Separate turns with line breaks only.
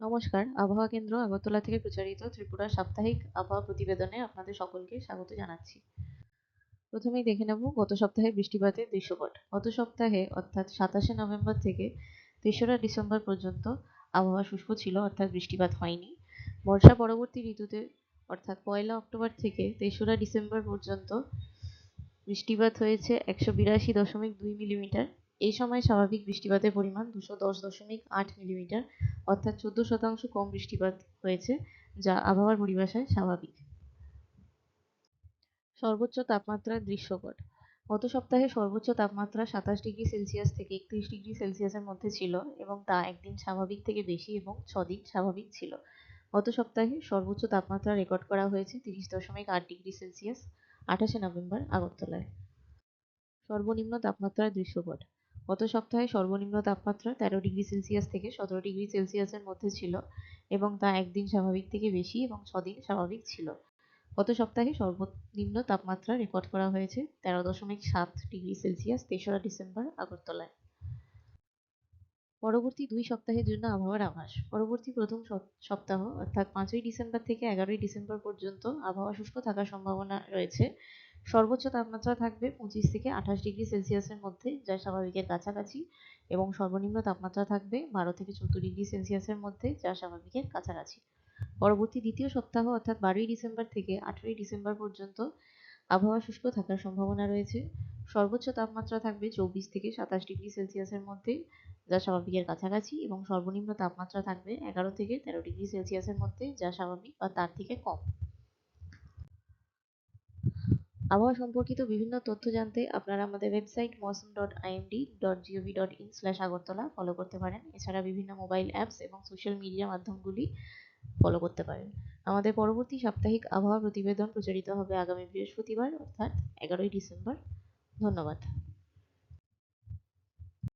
নমস্কার। আবহাওয়া কেন্দ্র আগরতলা থেকে প্রচারিত ত্রিপুরা সাপ্তাহিক আবহাওয়া প্রতিবেদনে আপনাদের সকলকে স্বাগত জানাচ্ছি। প্রথমেই দেখে নেব গত সপ্তাহে বৃষ্টিপাতের দৃশ্যপট। গত সপ্তাহে, অর্থাৎ সাতাশে নভেম্বর থেকে তেসরা ডিসেম্বর পর্যন্ত আবহাওয়া শুষ্ক ছিল, অর্থাৎ বৃষ্টিপাত হয়নি। বর্ষা পরবর্তী ঋতুতে, অর্থাৎ পয়লা অক্টোবর থেকে তেসরা ডিসেম্বর পর্যন্ত বৃষ্টিপাত হয়েছে একশো বিরাশি দশমিক দুই মিলিমিটার। এই সময় স্বাভাবিক বৃষ্টিপাতের পরিমাণ দুশো দশ দশমিক আট মিলিমিটার, অর্থাৎ চোদ্দ শতাংশ কম বৃষ্টিপাত হয়েছে, যা আবহাওয়ার পরিভাষায় স্বাভাবিক। সর্বোচ্চ তাপমাত্রার দৃশ্যপট। গত সপ্তাহে সর্বোচ্চ তাপমাত্রা সাতাশ ডিগ্রি সেলসিয়াস থেকে একত্রিশ ডিগ্রি সেলসিয়াসের মধ্যে ছিল এবং তা একদিন স্বাভাবিক থেকে বেশি এবং ছদিন স্বাভাবিক ছিল। গত সপ্তাহে সর্বোচ্চ তাপমাত্রা রেকর্ড করা হয়েছে তিরিশ দশমিক আট ডিগ্রি সেলসিয়াস, আঠাশে নভেম্বর আগরতলায়। সর্বনিম্ন তাপমাত্রার দৃশ্যপট। গত সপ্তাহে সর্বনিম্ন তাপমাত্রা তেরো ডিগ্রি সেলসিয়াস থেকে সতেরো ডিগ্রি সেলসিয়াসের মধ্যে ছিল এবং তা একদিন স্বাভাবিক থেকে বেশি এবং ছদিন স্বাভাবিক ছিল। গত সপ্তাহে সর্বনিম্ন তাপমাত্রা রেকর্ড করা হয়েছে তেরো দশমিক সাত ডিগ্রি সেলসিয়াস তেসরা ডিসেম্বর আগরতলায়। পরবর্তী দুই সপ্তাহের জন্য আবহাওয়ার আভাস। পরবর্তী প্রথম সপ্তাহ অর্থাৎ পাঁচই ডিসেম্বর থেকে এগারোই ডিসেম্বর পর্যন্ত আবহাওয়া শুষ্ক থাকার সম্ভাবনা রয়েছে। সর্বোচ্চ তাপমাত্রা থাকবে পঁচিশ থেকে আঠাশ ডিগ্রি সেলসিয়াসের মধ্যে, যা স্বাভাবিকের কাছাকাছি, এবং সর্বনিম্ন তাপমাত্রা থাকবে বারো থেকে চোদ্দ ডিগ্রি সেলসিয়াসের মধ্যে, যা স্বাভাবিকের কাছাকাছি। পরবর্তী দ্বিতীয় সপ্তাহ, অর্থাৎ বারোই ডিসেম্বর থেকে আঠেরোই ডিসেম্বর পর্যন্ত, আবহাওয়া শুষ্ক থাকার সম্ভাবনা রয়েছে। সর্বোচ্চ তাপমাত্রা থাকবে চব্বিশ থেকে সাতাশ ডিগ্রি সেলসিয়াসের মধ্যে, যা স্বাভাবিকের কাছাকাছি, এবং সর্বনিম্ন তাপমাত্রা থাকবে এগারো থেকে তেরো ডিগ্রি সেলসিয়াসের মধ্যে, যা স্বাভাবিক বা তার থেকে কম। আবহাওয়া সম্পর্কিত বিভিন্ন তথ্য জানতে আপনারা আমাদের website Mausam dot IMD dot G O V dot in slash Agartala follow করতে পারেন। এছাড়া বিভিন্ন মোবাইল অ্যাপস এবং সোশ্যাল মিডিয়া মাধ্যমগুলি ফলো করতে পারেন। আমাদের পরবর্তী সাপ্তাহিক আবহাওয়া প্রতিবেদন প্রচারিত হবে আগামী বৃহস্পতিবার, অর্থাৎ এগারোই ডিসেম্বর। ধন্যবাদ।